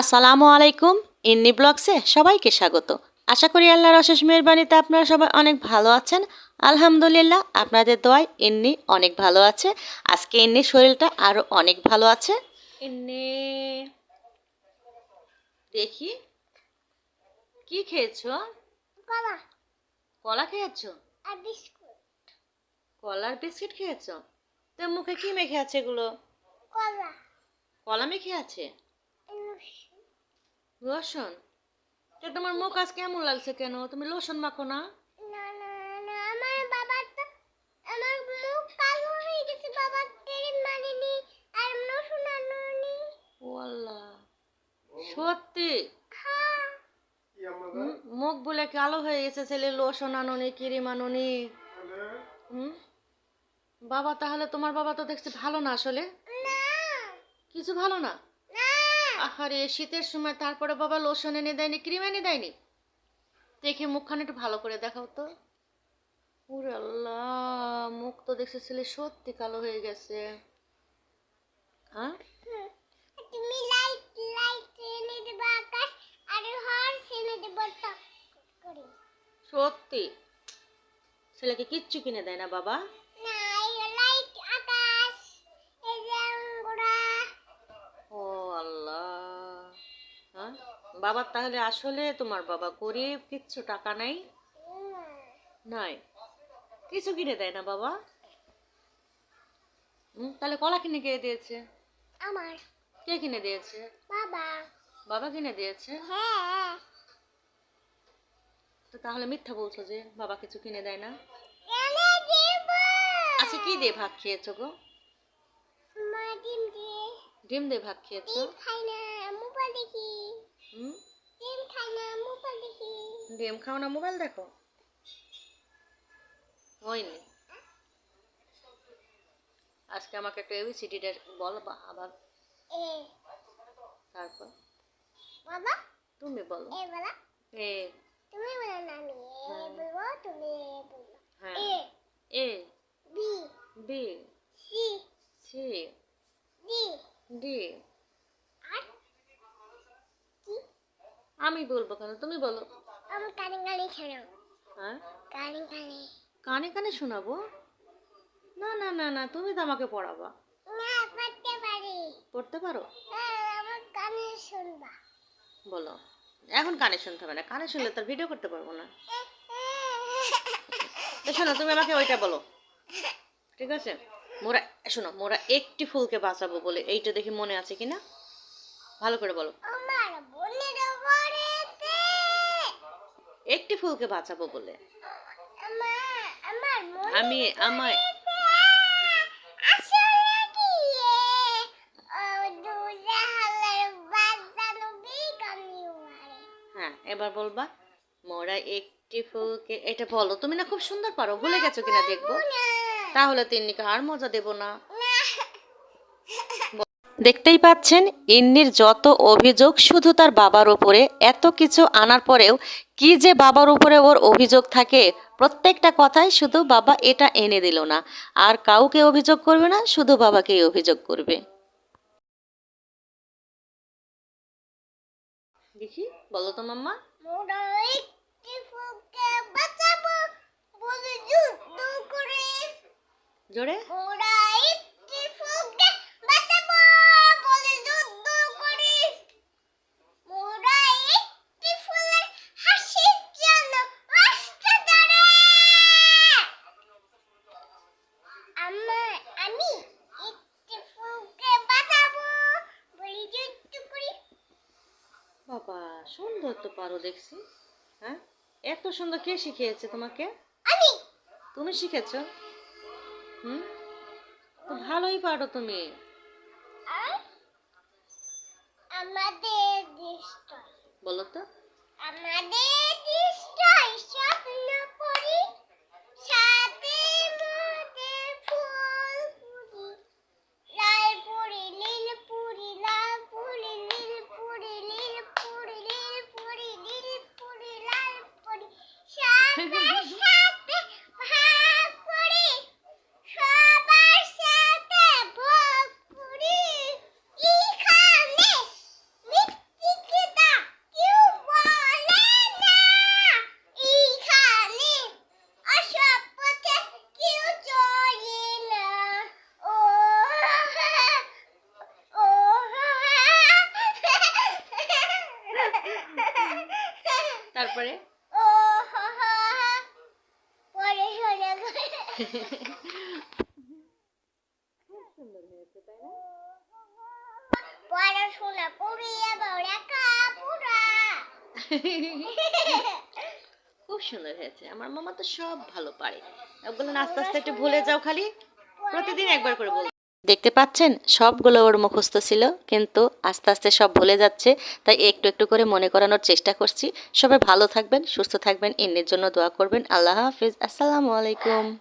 আসসালামু আলাইকুম ইন্নি ব্লগসে সবাইকে স্বাগত। আশা করি আল্লাহর অশেষ মেহরবানিতে আপনারা সবাই অনেক ভালো আছেন। আলহামদুলিল্লাহ আপনাদের দোয়ায় ইন্নি অনেক ভালো আছে। আজকে ইন্নির শরীরটা আরও অনেক ভালো আছে। ইন্নি দেখি কি খেয়েছো? কলা। কলা খেয়েছো? আর বিস্কুট। কলার বিস্কিট খেয়েছো? তো মুখে কি মেখে আছে এগুলো? কলা। কলা মেখে আছে। লোশন? তো তোমার মুখ আজ কেমন লাগছে কেন? তুমি লোশন মাখো না? না না না আমার বাবার তো আমার মুখ কালো হয়ে সত্যি? মুখ বলে কালো হয়ে গেছে ছেলে লোশন আনুনি ক্রিম আনুনি? হুম বাবা তাহলে তোমার বাবা তো দেখছি ভালো না আসলে? কিছু ভালো না? আহারে শীতের সময় তারপরে বাবা লোশন এনে দেয়নি ক্রিম এনে দেয়নি। দেখে মুখখানে একটু ভালো করে দেখাও তো। ওরে আল্লাহ মুখ তো দেখছে ছেলে সত্যি কালো হয়ে গেছে। হ্যাঁ। তুমি লাইট লাইট এনে দেবো আকাশ আর হর্স এনে দেবো সত্যি। ছেলেকে কিচ্ছু কিনে দেয় না বাবা। বাবার তাহলে আসলে তোমার বাবা গরিব কিচ্ছু টাকা নাই? নাই। কিছু কিনে দেয় না বাবা? হুম, তাহলে কলা কিনে কে দিয়েছে? আমার। কে কিনে দিয়েছে? বাবা। বাবা কিনে দিয়েছে? হ্যাঁ। তো তাহলে মিথ্যা বলছো যে বাবা কিছু কিনে দেয় না? আচ্ছা কি দিয়ে ভাত খেয়েছো গো? ডিম দিয়ে। ভাত খেয়েছো? খাই না মোবাইল দেখি হুম ডিম খাই না মোবাইল ডিম খাও না মোবাইল দেখো। হয়নি। আজকে আমাকে একটু এবিসিডিটা বল বা আবার। এ। তারপর? বাবা? তুমি বলো। এ বলা এ। তুমি বলো না আমি এ বলব তুমি এ বলব। হ্যাঁ। A. A. B. B. C. C. D. D. আর আমি বলব কেন? তুমি বলো। আমি কানে কানে শোনাও হ্যাঁ? কানে কানে। কানে কানে শোনাবো? না না না না তুমি তো আমাকে পড়াবা। না পড়তে পারি। পড়তে পারো? হ্যাঁ আমার কানে শুনবা। বলো। এখন কানে শুনতে হবে না। কানে শুনলে তার ভিডিও করতে পারব না। শোনো তুমি আমাকে ওইটা বলো। ঠিক আছে? মোরা শোনো মোরা একটি ফুলকে বাঁচাবো বলে এইটা দেখি মনে আছে কিনা? ভালো করে বলো। একটি ফুলকে বাঁচাবো বলে। আমার আমার আমি আমায় আসলে কি ও দুজা হালের বাজানো বিকানি মারে হ্যাঁ এবার বলবা মোরা একটি ফুলকে এটা বলো তুমি না খুব সুন্দর পারো ভুলে গেছো কিনা দেখব? তাহলে তিন্নিকে আর মজা দেবো না। দেখতেই পাচ্ছেন ইন্নির যত অভিযোগ শুধু তার বাবার উপরে এত কিছু আনার পরেও কি যে বাবার উপরে ওর অভিযোগ থাকে প্রত্যেকটা কথাই শুধু বাবা এটা এনে দিল না। আর কাউকে অভিযোগ করবে না শুধু বাবাকেই অভিযোগ করবে। দেখি বলো তো মাম্মা। মোরা একটি ফুলকে বাঁচাবো বলে যুদ্ধ করে। জোরে মোরা একটি ফুলকে বাঁচাবো বলে যুদ্ধ করে মোরা একটি ফুলের হাসির জন্য রাস্তা ধরে আমার আমি একটি ফুলকে বাঁচাবো বলে যুদ্ধ করি বাবা সুন্দর তো পারো দেখছি। হ্যাঁ? এত সুন্দর কে শিখিয়েছে তোমাকে? আমি। তুমি শিখেছো? হুম? তো ভালোই পারো তুমি। আমাদের দৃষ্ট বলো তো। আমাদের স্বপ্ন পরি সাথে মোদের ফুল পুরি লাল পুরি নীল পুরি লাল পুরি নীল পুরি নীল পুরি নীল পুরি নীল পুরি লাল পুরি সাথে সাথে ভাগ করি সবার সাথে ভোগ পুরি এখানে মিষ্টি তারপরে? পড়াশোনা করিয়ে বড়া কাপুরা খুব সুন্দর হয়েছে আমার মামা তো সব ভালো পারে। ওগুলো আস্তে আস্তে একটু ভুলে যাও খালি। প্রতিদিন একবার করে বল দেখতে পাচ্ছেন? সবগুলো ওর মুখস্থ ছিল, কিন্তু আস্তে আস্তে সব ভুলে যাচ্ছে, তাই একটু একটু করে মনে করানোর চেষ্টা করছি। সবাই ভালো থাকবেন, সুস্থ থাকবেন, এমনির জন্য দোয়া করবেন। আল্লাহ হাফিজ। আসসালামু আলাইকুম।